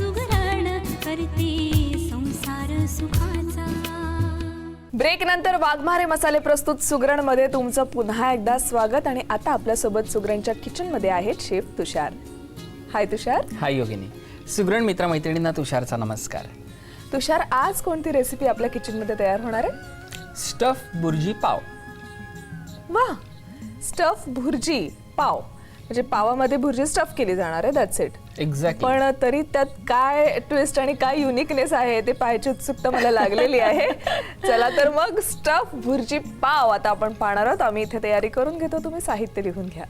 सुगरण करते संसार सुखाचा. ब्रेक नंतर वाघमारे मसाले प्रस्तुत सुगरणमध्ये तुमचं पुन्हा एकदा स्वागत आणि आता आपल्यासोबत सुगरणच्या किचनमध्ये आहेत शेफ तुषार. हाय तुषार. हाय योगिनी. सुगरण मित्रमैत्रिणींना तुषारचा नमस्कार. तुषार आज कोणती रेसिपी आपल्या किचनमध्ये तयार होणार आहे? स्टफ बुर्जी पाव. वा स्टफ भुर्जी पाव. म्हणजे पावामध्ये भुर्जी स्टफ केली जाणार आहे दॅट्स इट एक्झॅक्टली पण तरी त्यात काय ट्विस्ट आणि काय युनिकनेस आहे ते पाहायची उत्सुकता मला लागलेली आहे. चला तर मग स्टफ भुर्जी पाव आता आपण पाहणार आहोत. आम्ही इथे तयारी करून घेतो. तुम्ही साहित्य लिहून घ्या.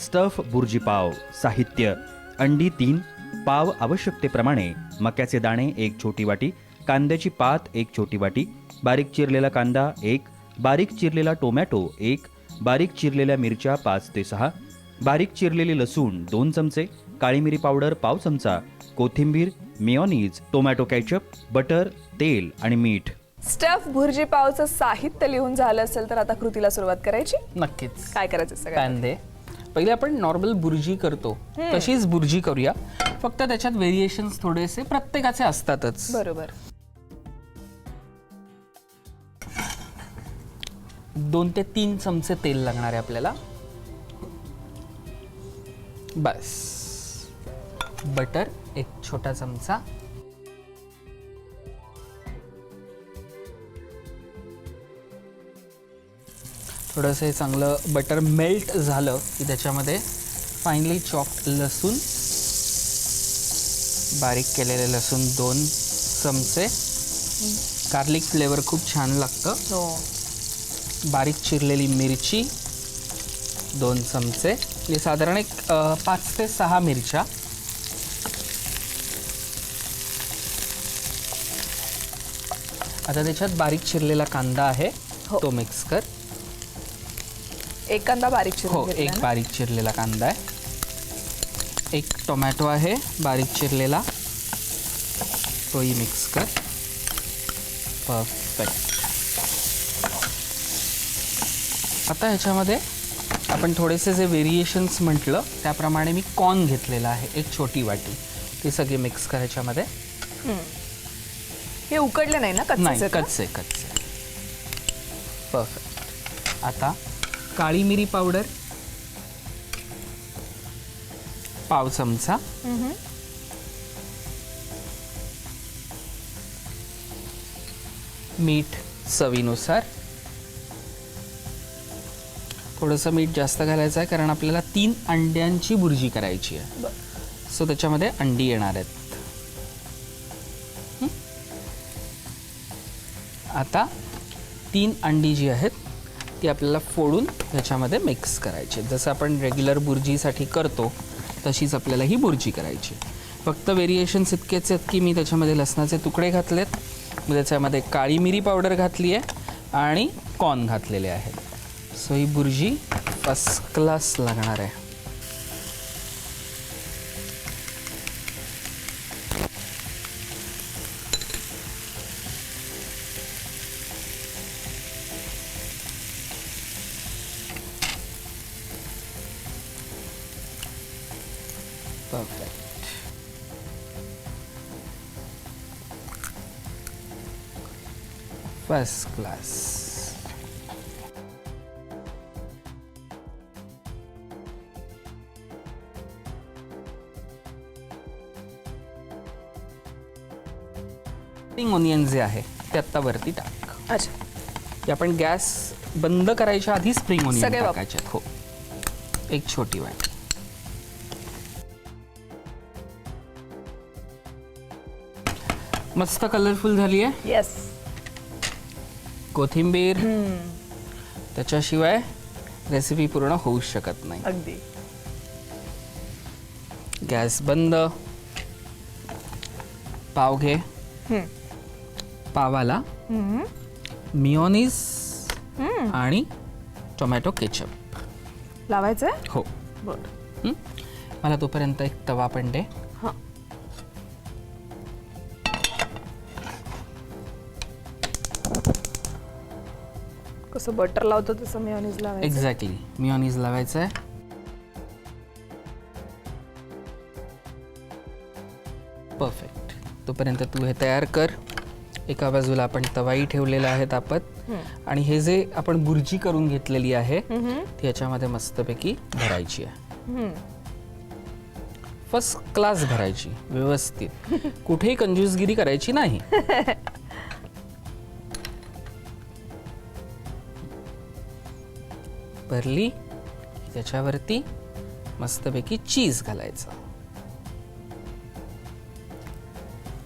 स्टफ बुर्जी पाव साहित्य. अंडी तीन पाव आवश्यकतेप्रमाणे मक्याचे दाणे एक छोटी वाटी कांद्याची पात एक छोटी वाटी बारीक चिरलेला कांदा एक बारीक चिरलेला टोमॅटो एक बारीक चिरलेल्या मिरच्या पाच ते सहा बारीक चिरलेले लसूण दोन चमचे काळी मिरी पावडर पाव चमचा कोथिंबीर मिओनीज टोमॅटो कॅचअप बटर तेल आणि मीठ. स्टफ भुर्जी पावचं साहित्य लिहून झालं असेल तर आता कृतीला सुरुवात करायची? नक्कीच. काय करायचं सगळं? कांदे पहिले आपण नॉर्मल बुर्जी करतो. तशीच बुर्जी करूया. फक्त त्याच्यात व्हेरिएशन्स थोडेसे प्रत्येकाचे असतातच. बरोबर. दोन ते तीन चमचे तेल लागणार आहे आपल्याला. बस. बटर एक छोटा चमचा. थोडंसं हे चांगलं बटर मेल्ट झालं की त्याच्यामध्ये फाईनली चॉप्ड लसूण बारीक केलेले लसूण दोन चमचे. गार्लिक फ्लेवर खूप छान लागतं. हो. बारीक चिरलेली मिरची दोन चमचे. म्हणजे साधारण एक पाच ते सहा मिरच्या. आता त्याच्यात बारीक चिरलेला कांदा आहे हो. तो मिक्स कर. एक कांदा बारीक चिरून हो एक ना? बारीक चिरलेला कांदा आहे. एक टोमॅटो आहे बारीक चिरलेला. तोही मिक्स कर. परफेक्ट आता ह्याच्यामध्ये आपण थोडेसे जे व्हेरिएशन्स म्हटलं त्याप्रमाणे मी कॉर्न घेतलेला आहे एक छोटी वाटी. ती सगळी मिक्स करायच्यामध्ये हे उकडले नाही ना नाही? कच्चे कच्चे. परफेक्ट आता काळी मिरी पावडर पाव चमचा. मीठ चवीनुसार. थोडंसं मीठ जास्त घालायचं आहे कारण आपल्याला तीन अंड्यांची बुर्जी करायची आहे सो त्याच्यामध्ये अंडी येणार आहेत? आता तीन अंडी जी आहेत ती आपल्याला फोडून ह्याच्यामध्ये मिक्स करायची. जसं आपण रेग्युलर बुर्जीसाठी करतो तशीच आपल्याला ही बुर्जी करायची आहे. फक्त व्हेरिएशन्स इतकेच आहेत की मी त्याच्यामध्ये लसणाचे तुकडे घातलेत त्याच्यामध्ये काळी मिरी पावडर घातली आहे आणि कॉर्न घातलेले आहेत सो ही बुर्जी फर्स्ट क्लास लागणार आहे perfect first class spring onion जे आहे ते आत्ता वरती टाक. अच्छा. ते आपण गॅस बंद करायच्या आधी स्प्रिंग ओनियन सगळे वाप- टाकायचे हो. एक छोटी वाटी. मस्त कलरफुल झाली आहे येस कोथिंबीर त्याच्याशिवाय रेसिपी पूर्ण होऊ शकत नाही. अगदी. गॅस बंद. पाव घे. हम्म. पावाला. मिओनीज आणि टोमॅटो केचप. लावायचंय हो. बर हं? मला तोपर्यंत एक तवा पण दे. हा. कसं बटर लावतो तसं मेयोनीज लावायचं. एक्झॅक्टली मिओनीज लावायचं आहे परफेक्ट तोपर्यंत तू हे तयार कर. एका बाजूला आपण तवाई ठेवलेला आहे तापत. आणि हे जे आपण बुर्जी करून घेतलेली आहे ती याच्यामध्ये मस्तपैकी भरायची आहे. फर्स्ट क्लास भरायची व्यवस्थित. कुठेही कंजूसगिरी करायची नाही. भरली त्याच्यावरती मस्तपैकी चीज घालायचं.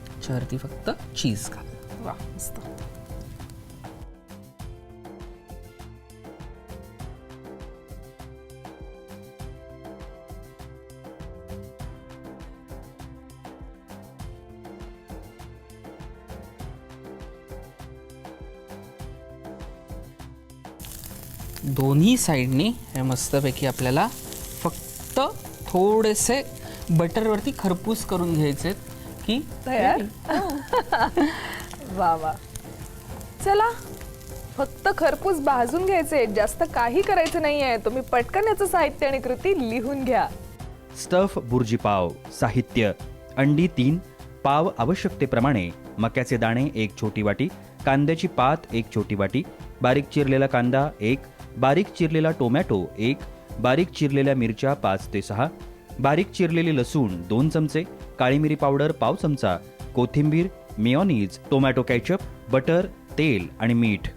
त्याच्यावरती फक्त चीज घाल. वा मस्त दोन्ही साईडनी हे मस्तपैकी आपल्याला फक्त थोडेसे बटरवरती खरपूस करून घ्यायचे की तयार? वा वा. चला फक्त खरपूस भाजून घ्यायचे. जास्त काही करायचं नाहीये. तुम्ही पटकन याचं साहित्य आणि कृती लिहून घ्या. स्टफ बुर्जी पाव साहित्य अंडी तीन पाव आवश्यकतेप्रमाणे मक्याचे दाणे एक छोटी वाटी कांद्याची पात एक छोटी वाटी बारीक चिरलेला कांदा एक बारीक चिरलेला टोमॅटो एक बारीक चिरलेल्या मिरच्या पाच ते सहा बारीक चिरलेले लसूण दोन चमचे काळी मिरी पावडर पाव चमचा कोथिंबीर मेयोनीज टोमॅटो कॅचअप बटर तेल आणि मीठ.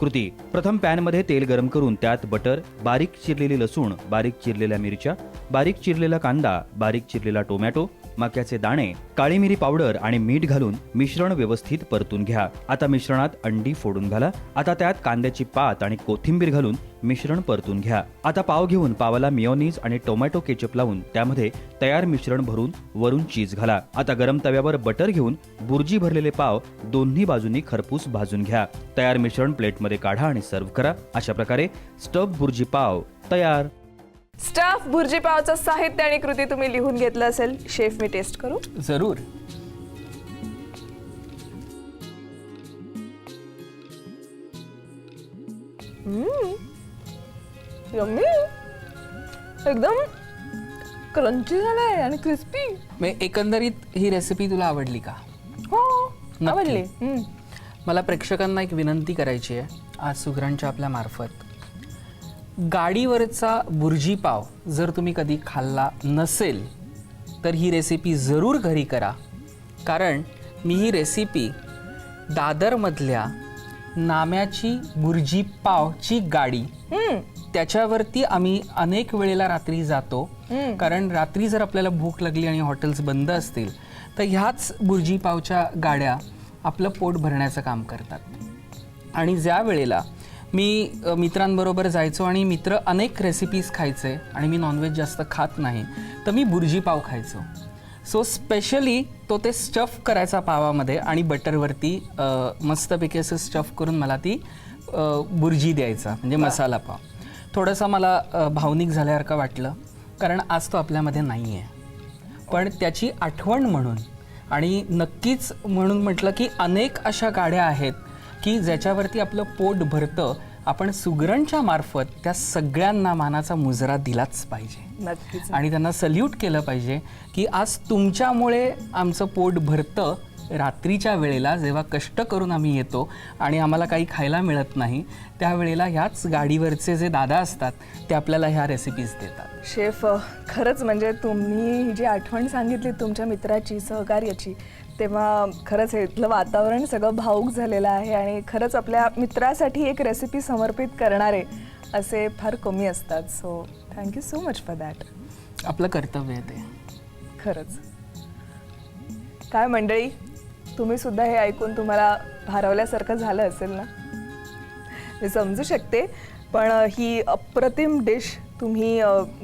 कृती. प्रथम पॅनमध्ये तेल गरम करून त्यात बटर बारीक चिरलेली लसूण बारीक चिरलेल्या मिरच्या बारीक चिरलेला कांदा बारीक चिरलेला टोमॅटो मक्याचे दाणे काळी मिरी पावडर आणि मीठ घालून मिश्रण व्यवस्थित परतून घ्या. आता मिश्रणात अंडी फोडून घाला. आता त्यात कांद्याची पात आणि कोथिंबीर घालून मिश्रण परतून घ्या. आता पाव घेऊन पावाला मिओनीज आणि टोमॅटो केचप लावून त्यामध्ये तयार मिश्रण भरून वरून चीज घाला. आता गरम तव्यावर बटर घेऊन बुर्जी भरलेले पाव दोन्ही बाजूंनी खरपूस भाजून घ्या. तयार मिश्रण प्लेटमध्ये काढा आणि सर्व करा. अशा प्रकारे स्टफ बुर्जी पाव तयार. स्टफ भुर्जी पावचं साहित्य आणि कृती तुम्ही लिहून घेतलं असेल. शेफ मी टेस्ट करू? जरूर. यम्मी. एकदम क्रंची झालंय आणि क्रिस्पी एकंदरीत ही रेसिपी तुला आवडली का? हो नक्की. आवडली. हम्म. मला प्रेक्षकांना एक विनंती करायची आहे. आज सुग्रांच्या आपल्या मार्फत गाडीवरचा बुर्जी पाव जर तुम्ही कधी खाल्ला नसेल तर ही रेसिपी जरूर घरी करा. कारण मी ही रेसिपी दादरमधल्या नाम्याची बुर्जी पावची गाडी. त्याच्यावरती आम्ही अनेक वेळेला रात्री जातो. कारण रात्री जर आपल्याला भूक लागली आणि हॉटेल्स बंद असतील तर ह्याच बुर्जी पावच्या गाड्या आपलं पोट भरण्याचं काम करतात. आणि ज्या वेळेला मी मित्रांबरोबर जायचो आणि मित्र अनेक रेसिपीज खायचे आणि मी नॉनव्हेज जास्त खात नाही तर मी बुर्जी पाव खायचो. सो स्पेशली तो ते स्टफ करायचा पावामध्ये आणि बटरवरती मस्तपैकी असं स्टफ करून मला ती बुर्जी द्यायचा म्हणजे मसाला पाव. थोडंसं मला भावनिक झाल्यासारखं वाटलं कारण आज तो आपल्यामध्ये नाही आहे पण त्याची आठवण म्हणून आणि नक्कीच म्हणून म्हटलं की अनेक अशा गाड्या आहेत की ज्याच्यावरती आपलं पोट भरतं आपण सुगरणच्या मार्फत त्या सगळ्यांना मानाचा मुजरा दिलाच पाहिजे. आणि त्यांना सल्यूट केलं पाहिजे की आज तुमच्यामुळे आमचं पोट भरतं रात्रीच्या वेळेला जेव्हा कष्ट करून आम्ही येतो आणि आम्हाला काही खायला मिळत नाही त्यावेळेला ह्याच गाडीवरचे जे दादा असतात ते आपल्याला ह्या रेसिपीज देतात. शेफ खरंच म्हणजे तुम्ही जी आठवण सांगितली तुमच्या मित्राची सहकार्याची तेव्हा खरंच हे इथलं वातावरण सगळं भाऊक झालेलं आहे आणि खरंच आपल्या मित्रासाठी एक रेसिपी समर्पित करणारे असे फार कमी असतात. So thank you so much for that आपलं कर्तव्य आहे ते. खरंच. काय मंडळी तुम्ही सुद्धा हे ऐकून तुम्हाला भारावल्यासारखं झालं असेल ना? मी समजू शकते पण ही अप्रतिम डिश तुम्ही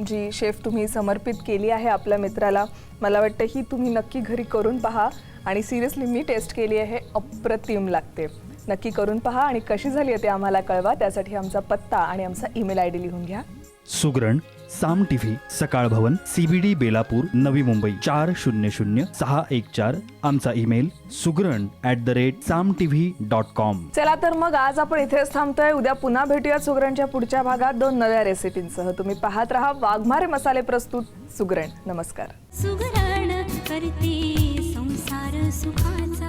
जी शेफ तुम्ही समर्पित केली आहे आपल्या मित्राला मला वाटतं ही तुम्ही नक्की घरी करून पहा. आणि सिरियसली मी टेस्ट केली आहे अप्रतिम लागते. नक्की करून पहा आणि कशी झाली आहे ते आम्हाला कळवा. त्यासाठी आमचा पत्ता आणि आमचा ईमेल आय डी लिहून घ्या. सुग्रण साम टीव्ही सकाळ भवन सीबीडी बेलापूर नवी मुंबई चार शून्य शून्य सहा एक चार. आमचा email Sugran at the rate Saam TV dot com चला तर मग आज आपण इथेच थांबतोय. उद्या पुन्हा भेटूया सुगरणच्या पुढच्या भागात. दोन नव्या रेसिपींसह तुम्ही पाहत राहा. वाघमारे मसाले प्रस्तुत सुगरण. नमस्कार. सुगरण करते सुखाचा